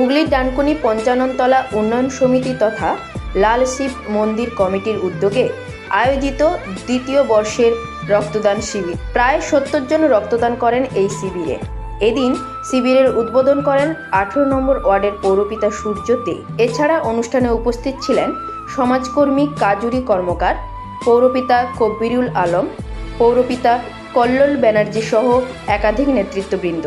হুগলির ডানকুনি পঞ্চাননতলা উন্নয়ন সমিতি তথা লাল শিব মন্দির কমিটির উদ্যোগে আয়োজিত দ্বিতীয় বর্ষের রক্তদান শিবির। প্রায় সত্তর জন রক্তদান করেন এই শিবিরে। এদিন শিবিরের উদ্বোধন করেন আঠেরো নম্বর ওয়ার্ডের পৌরপিতা সূর্য দে। এছাড়া অনুষ্ঠানে উপস্থিত ছিলেন সমাজকর্মী কাজুরি কর্মকার, পৌরপিতা কব্বিরুল আলম, পৌরপিতা কল্লোল ব্যানার্জি সহ একাধিক নেতৃত্ববৃন্দ।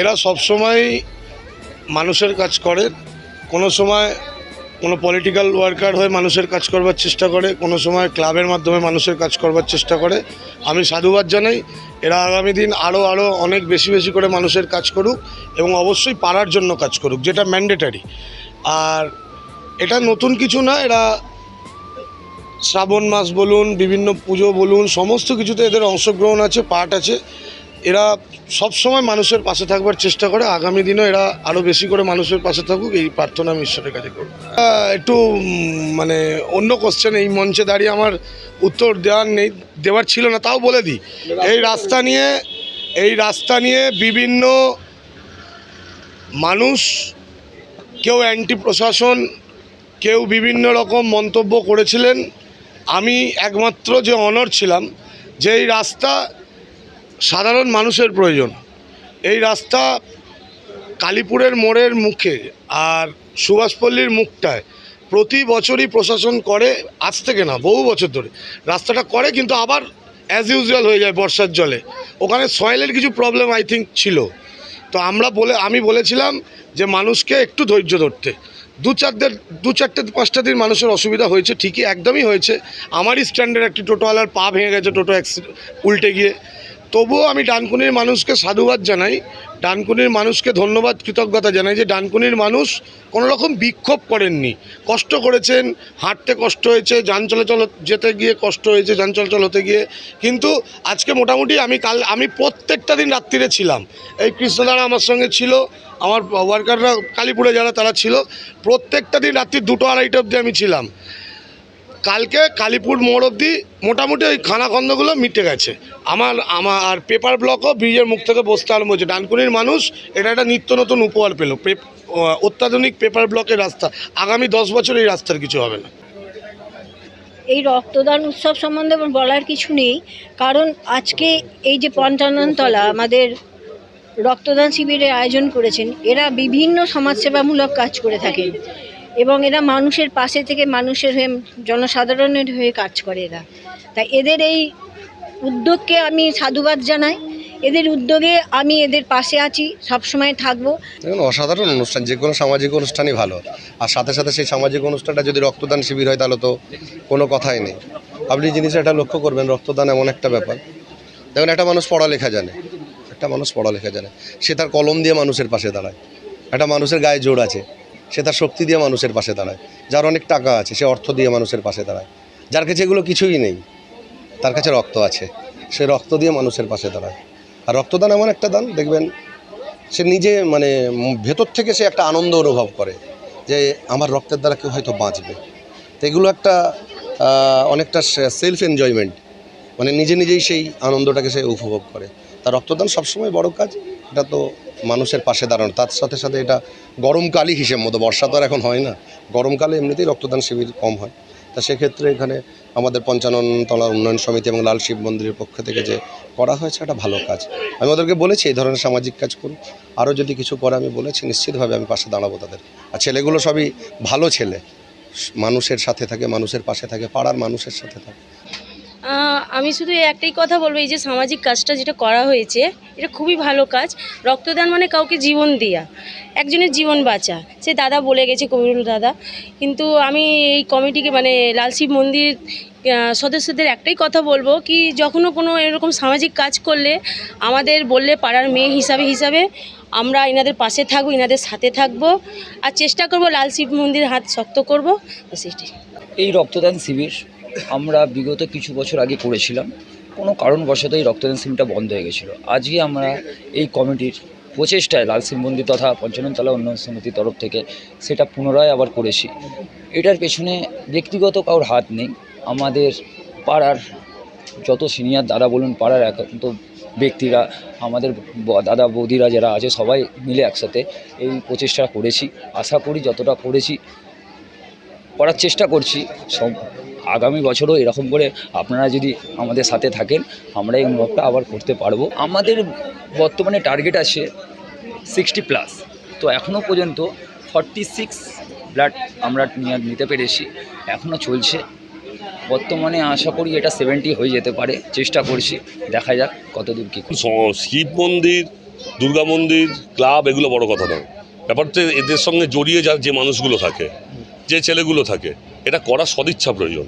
এরা সব সবসময় মানুষের কাজ করে, কোনো সময় কোনো পলিটিক্যাল ওয়ার্কার হয়ে মানুষের কাজ করবার চেষ্টা করে, কোনো সময় ক্লাবের মাধ্যমে মানুষের কাজ করবার চেষ্টা করে। আমি সাধুবাদ জানাই, এরা আগামী দিন আরও আরও অনেক বেশি বেশি করে মানুষের কাজ করুক এবং অবশ্যই পাড়ার জন্য কাজ করুক, যেটা ম্যান্ডেটারি আর এটা নতুন কিছু না, এরা শ্রাবণ মাস বলুন, বিভিন্ন পুজো বলুন, সমস্ত কিছুতে এদের অংশগ্রহণ আছে পাঠ আছে। এরা সব সময় মানুষের পাশে থাকবার চেষ্টা করে। আগামী দিনও এরা আরও বেশি করে মানুষের পাশে থাকুক, এই প্রার্থনা আমি ঈশ্বরের কাছে করব। একটু মানে অন্য কোশ্চেন এই মঞ্চে দাঁড়িয়ে আমার উত্তর দেওয়ার নেই, দেওয়ার ছিল না, তাও বলে দিই। এই রাস্তা নিয়ে, এই রাস্তা নিয়ে বিভিন্ন মানুষ, কেউ অ্যান্টি প্রশাসন কেউ বিভিন্ন রকম মন্তব্য করেছিলেন। আমি একমাত্র যে অনর ছিলাম, যে এই রাস্তা সাধারণ মানুষের প্রয়োজন। এই রাস্তা কালীপুরের মোড়ের মুখে আর সুভাষপল্লীর মুখটায় প্রতি বছরই প্রশাসন করে, আজ থেকে না, বহু বছর ধরে। রাস্তাটা করে কিন্তু আবার অ্যাজ ইউজুয়াল হয়ে যায় বর্ষার জলে। ওখানে সয়েলের কিছু প্রবলেম আই থিঙ্ক ছিল। তো আমরা বলে, আমি বলেছিলাম যে মানুষকে একটু ধৈর্য ধরতে। দু চারদের, দু চারটে, পাঁচটা দিন মানুষের অসুবিধা হয়েছে, ঠিকই একদমই হয়েছে। আমারই স্ট্যান্ডের একটি টোটোওয়ালার পা ভেঙে গেছে, টোটো অ্যাক্সিডেন্ট উল্টে গিয়ে। তবুও আমি ডানকুনির মানুষকে সাধুবাদ জানাই, ডানকুনির মানুষকে ধন্যবাদ, কৃতজ্ঞতা জানাই যে ডানকুনির মানুষ কোনো রকম বিক্ষোভ করেননি। কষ্ট করেছেন, হাঁটতে কষ্ট হয়েছে, যান চলাচল যেতে গিয়ে কষ্ট হয়েছে, যান চলাচল হতে গিয়ে। কিন্তু আজকে মোটামুটি আমি কাল, আমি প্রত্যেকটা দিন রাত্রিরে ছিলাম। এই কৃষ্ণদারা আমার সঙ্গে ছিল, আমার ওয়ার্কাররা কালীপুরে যারা, তারা ছিল। প্রত্যেকটা দিন রাত্রি দুটো আড়াইটা অবধি আমি ছিলাম। কালকে কালীপুর মোড় অব্দি মোটামুটি ওই খানাখন্দগুলো মিটে গেছে। আমার আমার, আর পেপার ব্লকও ব্রিজের মুখ থেকে বসতে আরম্ভ হয়েছে। ডানকুনির মানুষ এটা একটা নিত্য নতুন উপহার পেল। অত্যাধুনিক পেপার ব্লকের রাস্তা। আগামী দশ বছর এই রাস্তার কিছু হবে না। এই রক্তদান উৎসব সম্বন্ধে বলার কিছু নেই। কারণ আজকে এই যে পঞ্চাননতলা আমাদের রক্তদান শিবিরের আয়োজন করেছেন, এরা বিভিন্ন সমাজসেবামূলক কাজ করে থাকেন। এবং এরা মানুষের পাশে থেকে মানুষের হয়ে, জনসাধারণের হয়ে কাজ করে এরা। তাই এদের এই উদ্যোগকে আমি সাধুবাদ জানাই। এদের উদ্যোগে আমি এদের পাশে আছি, সবসময় থাকব। অসাধারণ অনুষ্ঠান, যে কোনো সামাজিক অনুষ্ঠানই ভালো। আর সাথে সাথে সেই সামাজিক অনুষ্ঠানটা যদি রক্তদান শিবির হয়, তাহলে তো কোনো কথাই নেই। আপনি জিনিসটা এটা লক্ষ্য করবেন, রক্তদান এমন একটা ব্যাপার। দেখুন, একটা মানুষ পড়ালেখা জানে। একটা মানুষ পড়ালেখা জানে। সে তার কলম দিয়ে মানুষের পাশে দাঁড়ায়। একটা মানুষের গায়ে জোর আছে। সে তার শক্তি দিয়ে মানুষের পাশে দাঁড়ায়। যার অনেক টাকা আছে, সে অর্থ দিয়ে মানুষের পাশে দাঁড়ায়। যার কাছে এগুলো কিছুই নেই, তার কাছে রক্ত আছে। সে রক্ত দিয়ে মানুষের পাশে দাঁড়ায়। আর রক্তদান এমন একটা দান, দেখবেন সে নিজে মানে ভেতর থেকে সে একটা আনন্দ অনুভব করে যে আমার রক্তের দ্বারা কেউ হয়তো বাঁচবে। তো এগুলো একটা অনেকটা সেলফ এনজয়মেন্ট মানে নিজে নিজেই সেই আনন্দটাকে সে উপভোগ করে। তার রক্তদান সবসময় বড় কাজ। এটা তো মানুষের পাশে দাঁড়ানো। তার সাথে সাথে এটা গরমকালই হিসেব মতো, বর্ষা তো আর এখন হয় না। গরমকালে এমনিতেই রক্তদান শিবির কম হয়। তা সেক্ষেত্রে এখানে আমাদের পঞ্চাননতলা উন্নয়ন সমিতি এবং লাল শিব মন্দিরের পক্ষ থেকে যে করা হয়েছে একটা ভালো কাজ। আমি ওদেরকে বলেছি, এই ধরনের সামাজিক কাজ করুন। আরও যদি কিছু করে, আমি বলেছি, নিশ্চিতভাবে আমি পাশে দাঁড়াবো তাদের। আর ছেলেগুলো সবই ভালো ছেলে। মানুষের সাথে থাকে, মানুষের পাশে থাকে, পাড়ার মানুষের সাথে থাকে। আমি শুধু একটাই কথা বলব, এই যে সামাজিক কাজটা যেটা করা হয়েছে, এটা খুবই ভালো কাজ। রক্তদান মানে কাউকে জীবন দেওয়া একজনের জীবন বাঁচা। সে দাদা বলে গেছে, কবিরুল দাদা। কিন্তু আমি এই কমিটিকে মানে লাল শিব মন্দির সদস্যদের একটাই কথা বলব কি, যখনও কোনো এরকম সামাজিক কাজ করলে আমাদের বললে পাড়ার মেয়ে হিসাবে হিসাবে, আমরা এনাদের পাশে থাকব এনাদের সাথে থাকব, আর চেষ্টা করব লাল শিব মন্দির হাত শক্ত করব এই রক্তদান শিবির আমরা বিগত কিছু বছর আগে করেছিলাম। কোনো কারণবশত এই রক্তদান শিবিরটা বন্ধ হয়ে গেছিল। আজকে আমরা এই কমিটির প্রচেষ্টায় লাল মন্দির তথা পঞ্চাননতলা উন্নয়ন সমিতির তরফ থেকে সেটা পুনরায় আবার করেছি। এটার পেছনে ব্যক্তিগত কারোর হাত নেই। আমাদের পাড়ার যত সিনিয়র দাদা বলুন, পাড়ার একান্ত ব্যক্তিরা, আমাদের দাদা বৌদিরা যারা আছে, সবাই মিলে একসাথে এই প্রচেষ্টা করেছি। আশা করি যতটা করেছি, করার চেষ্টা করছি, সব আগামী বছরও এরকম করে আপনারা যদি আমাদের সাথে থাকেন, আমরা এই অনুভবটা আবার করতে পারব। আমাদের বর্তমানে টার্গেট আছে সিক্সটি প্লাস তো এখনও পর্যন্ত ফর্টি সিক্স ব্লাড আমরা নিতে পেরেছি। এখনও চলছে। বর্তমানে আশা করি এটা সেভেন্টি হয়ে যেতে পারে। চেষ্টা করছি। দেখা যাক কতদূর কী শিব মন্দির, দুর্গা মন্দির, ক্লাব এগুলো বড় কথা নয়। ব্যাপারটা এদের সঙ্গে জড়িয়ে যার যে মানুষগুলো থাকে, যে ছেলেগুলো থাকে এটা করা সদিচ্ছা প্রয়োজন।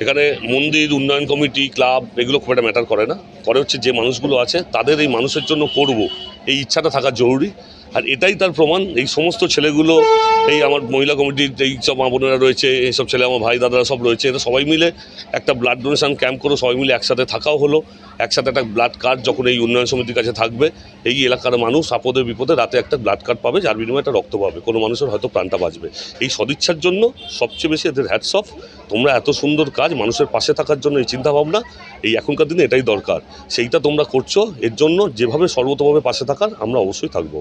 এখানে মন্দির, উন্নয়ন কমিটি, ক্লাব, এগুলো খুব একটা ম্যাটার করে না। করে হচ্ছে যে মানুষগুলো আছে, তাদের এই মানুষের জন্য করব, এই ইচ্ছাটা থাকা জরুরি। আর এটাই তার প্রমাণ। এই সমস্ত ছেলেগুলো, এই আমার মহিলা কমিটির এই সব মা বোনেরা রয়েছে এইসব ছেলে, আমার ভাই, দাদারা সব রয়েছে, এরা সবাই মিলে একটা ব্লাড ডোনেশন ক্যাম্প করে সবাই মিলে একসাথে থাকাও হলো। একসাথে একটা ব্লাড কার্ড যখন এই উন্নয়ন সমিতির কাছে থাকবে, এই এলাকার মানুষ আপদে বিপদে রাতে একটা ব্লাড কার্ড পাবে, যার বিনিময়ে একটা রক্ত পাবে। কোনো মানুষের হয়তো প্রাণটা বাঁচবে। এই সদিচ্ছার জন্য সবচেয়ে বেশি এদের হ্যাটস অফ তোমরা এত সুন্দর কাজ মানুষের পাশে থাকার জন্য এই চিন্তাভাবনা, এই এখনকার দিনে এটাই দরকার। সেইটা তোমরা করছ, এর জন্য যেভাবে সর্বতভাবে পাশে থাকার, আমরা অবশ্যই থাকব।